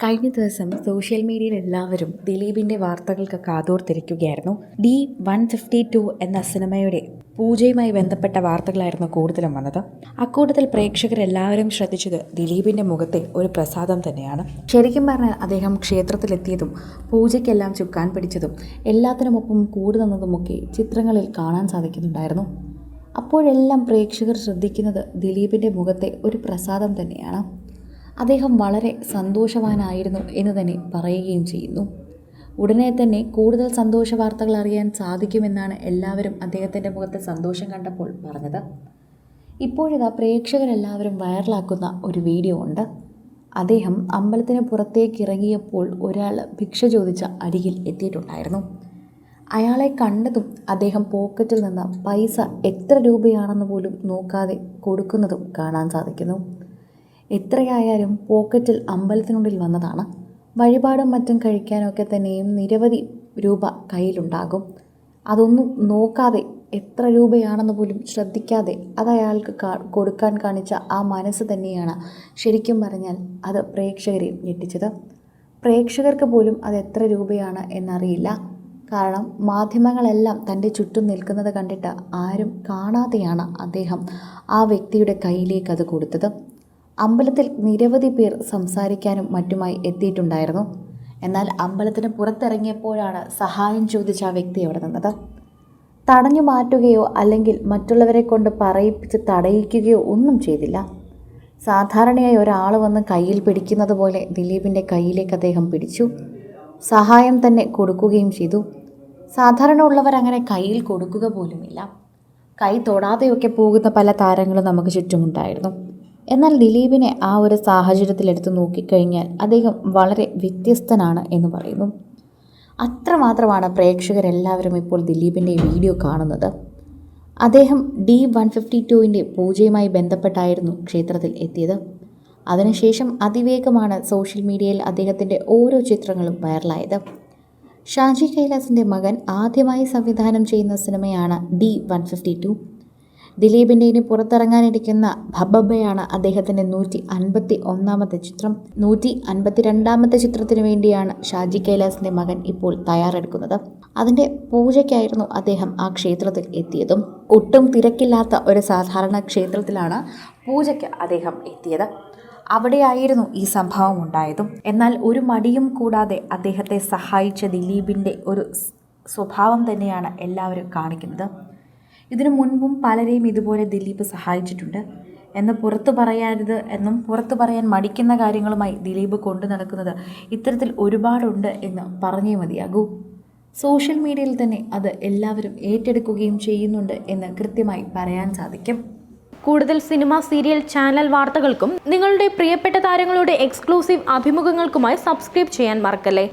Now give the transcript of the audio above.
കഴിഞ്ഞ ദിവസം സോഷ്യൽ മീഡിയയിൽ എല്ലാവരും ദിലീപിന്റെ വാർത്തകൾക്ക് കാതോർത്തിരിക്കുകയായിരുന്നു ഡി വൺ ഫിഫ്റ്റി ടു എന്ന സിനിമയുടെ പൂജയുമായി ബന്ധപ്പെട്ട വാർത്തകളായിരുന്നു കൂടുതലും വന്നത്. അക്കൂട്ടത്തിൽ പ്രേക്ഷകരെല്ലാവരും ശ്രദ്ധിച്ചത് ദിലീപിന്റെ മുഖത്തെ ഒരു പ്രസാദം തന്നെയാണ്. ശരിക്കും പറഞ്ഞാൽ അദ്ദേഹം ക്ഷേത്രത്തിലെത്തിയതും പൂജയ്ക്കെല്ലാം ചുക്കാൻ പിടിച്ചതും എല്ലാത്തിനുമൊപ്പം കൂടി നിന്നതുമൊക്കെ ചിത്രങ്ങളിൽ കാണാൻ സാധിക്കുന്നുണ്ടായിരുന്നു. അപ്പോഴെല്ലാം പ്രേക്ഷകർ ശ്രദ്ധിക്കുന്നത് ദിലീപിന്റെ മുഖത്തെ ഒരു പ്രസാദം തന്നെയാണ്. അദ്ദേഹം വളരെ സന്തോഷവാനായിരുന്നു എന്ന് തന്നെ പറയുകയും ചെയ്യുന്നു. ഉടനെ തന്നെ കൂടുതൽ സന്തോഷ വാർത്തകൾ അറിയാൻ സാധിക്കുമെന്നാണ് എല്ലാവരും അദ്ദേഹത്തിന്റെ മുഖത്തെ സന്തോഷം കണ്ടപ്പോൾ പറഞ്ഞത്. ഇപ്പോഴിതാ പ്രേക്ഷകരെല്ലാവരും വൈറലാക്കുന്ന ഒരു വീഡിയോ ഉണ്ട്. അദ്ദേഹം അമ്പലത്തിന് പുറത്തേക്ക് ഇറങ്ങിയപ്പോൾ ഒരാൾ ഭിക്ഷ ചോദിച്ച അരികിൽ എത്തിയിട്ടുണ്ടായിരുന്നു. അയാളെ കണ്ടതും അദ്ദേഹം പോക്കറ്റിൽ നിന്ന് പൈസ എത്ര രൂപയാണെന്ന് പോലും നോക്കാതെ കൊടുക്കുന്നതും കാണാൻ സാധിക്കുന്നു. എത്രയായാലും പോക്കറ്റിൽ അമ്പലത്തിനുള്ളിൽ വന്നതാണ്. വഴിപാടും മറ്റും കഴിക്കാനൊക്കെ തന്നെയും നിരവധി രൂപ കയ്യിലുണ്ടാകും. അതൊന്നും നോക്കാതെ എത്ര രൂപയാണെന്ന് പോലും ശ്രദ്ധിക്കാതെ അത് അയാൾക്ക് കൊടുക്കാൻ കാണിച്ച ആ മനസ്സ് തന്നെയാണ് ശരിക്കും പറഞ്ഞാൽ അത് പ്രേക്ഷകരെ ഞെട്ടിച്ചത്. പ്രേക്ഷകർക്ക് പോലും അത് എത്ര രൂപയാണ് എന്നറിയില്ല. കാരണം മാധ്യമങ്ങളെല്ലാം തന്റെ ചുറ്റും നിൽക്കുന്നത് കണ്ടിട്ട് ആരും കാണാതെയാണ് അദ്ദേഹം ആ വ്യക്തിയുടെ കയ്യിലേക്ക് അത് കൊടുത്തത്. അമ്പലത്തിൽ നിരവധി പേർ സംസാരിക്കാനും മറ്റുമായി എത്തിയിട്ടുണ്ടായിരുന്നു. എന്നാൽ അമ്പലത്തിന് പുറത്തിറങ്ങിയപ്പോഴാണ് സഹായം ചോദിച്ച ആ വ്യക്തി അവിടെ നിന്നത്. തടഞ്ഞു മാറ്റുകയോ അല്ലെങ്കിൽ മറ്റുള്ളവരെ കൊണ്ട് പറയിപ്പിച്ച് തടയിക്കുകയോ ഒന്നും ചെയ്തില്ല. സാധാരണയായി ഒരാൾ വന്ന് കയ്യിൽ പിടിക്കുന്നത് പോലെ ദിലീപിന്റെ കയ്യിലേക്ക് അദ്ദേഹം പിടിച്ചു. സഹായം തന്നെ കൊടുക്കുകയും ചെയ്തു. സാധാരണ ഉള്ളവർ അങ്ങനെ കയ്യിൽ കൊടുക്കുക പോലുമില്ല. കൈ തൊടാതെയൊക്കെ പോകുന്ന പല താരങ്ങളും നമുക്ക് ചുറ്റുമുണ്ടായിരുന്നു. എന്നാൽ ദിലീപിനെ ആ ഒരു സാഹചര്യത്തിലെടുത്ത് നോക്കിക്കഴിഞ്ഞാൽ അദ്ദേഹം വളരെ വ്യത്യസ്തനാണ് എന്ന് പറയുന്നു. അത്രമാത്രമാണ് പ്രേക്ഷകരെല്ലാവരും ഇപ്പോൾ ദിലീപിന്റെ വീഡിയോ കാണുന്നത്. അദ്ദേഹം ഡി വൺ ഫിഫ്റ്റി ടുവിന്റെ പൂജയുമായി ബന്ധപ്പെട്ടായിരുന്നു ക്ഷേത്രത്തിൽ എത്തിയത്. അതിനുശേഷം അതിവേഗമാണ് സോഷ്യൽ മീഡിയയിൽ അദ്ദേഹത്തിന്റെ ഓരോ ചിത്രങ്ങളും വൈറലായത്. ഷാജി കൈലാസിന്റെ മകൻ ആദ്യമായി സംവിധാനം ചെയ്യുന്ന സിനിമയാണ് ഡി വൺ ഫിഫ്റ്റി ടു. ദിലീപിന്റെ ഇനി പുറത്തിറങ്ങാനിരിക്കുന്ന ഭബബയാണ് അദ്ദേഹത്തിന്റെ നൂറ്റി അൻപത്തി ഒന്നാമത്തെ ചിത്രം. നൂറ്റി അൻപത്തി രണ്ടാമത്തെ ചിത്രത്തിന് വേണ്ടിയാണ് ഷാജി കൈലാസിന്റെ മകൻ ഇപ്പോൾ തയ്യാറെടുക്കുന്നത്. അതിന്റെ പൂജയ്ക്കായിരുന്നു അദ്ദേഹം ആ ക്ഷേത്രത്തിൽ എത്തിയതും. ഒട്ടും തിരക്കില്ലാത്ത ഒരു സാധാരണ ക്ഷേത്രത്തിലാണ് പൂജയ്ക്ക് അദ്ദേഹം എത്തിയത്. അവിടെയായിരുന്നു ഈ സംഭവം ഉണ്ടായതും. എന്നാൽ ഒരു മടിയും കൂടാതെ അദ്ദേഹത്തെ സഹായിച്ച ദിലീപിന്റെ ഒരു സ്വഭാവം തന്നെയാണ് എല്ലാവരും കാണിക്കുന്നത്. ഇതിനു മുൻപും പലരെയും ഇതുപോലെ ദിലീപ് സഹായിച്ചിട്ടുണ്ട്. എന്ന് പുറത്തു പറയരുത് എന്നും പുറത്തു പറയാൻ മടിക്കുന്ന കാര്യങ്ങളുമായി ദിലീപ് കൊണ്ടു നടക്കുന്നത് ഇത്തരത്തിൽ ഒരുപാടുണ്ട് എന്ന് പറഞ്ഞേ മതിയാകൂ. സോഷ്യൽ മീഡിയയിൽ തന്നെ അത് എല്ലാവരും ഏറ്റെടുക്കുകയും ചെയ്യുന്നുണ്ട് എന്ന് കൃത്യമായി പറയാൻ സാധിക്കും. കൂടുതൽ സിനിമ സീരിയൽ ചാനൽ വാർത്തകൾക്കും നിങ്ങളുടെ പ്രിയപ്പെട്ട താരങ്ങളുടെ എക്സ്ക്ലൂസീവ് അഭിമുഖങ്ങൾക്കുമായി സബ്സ്ക്രൈബ് ചെയ്യാൻ മറക്കല്ലേ?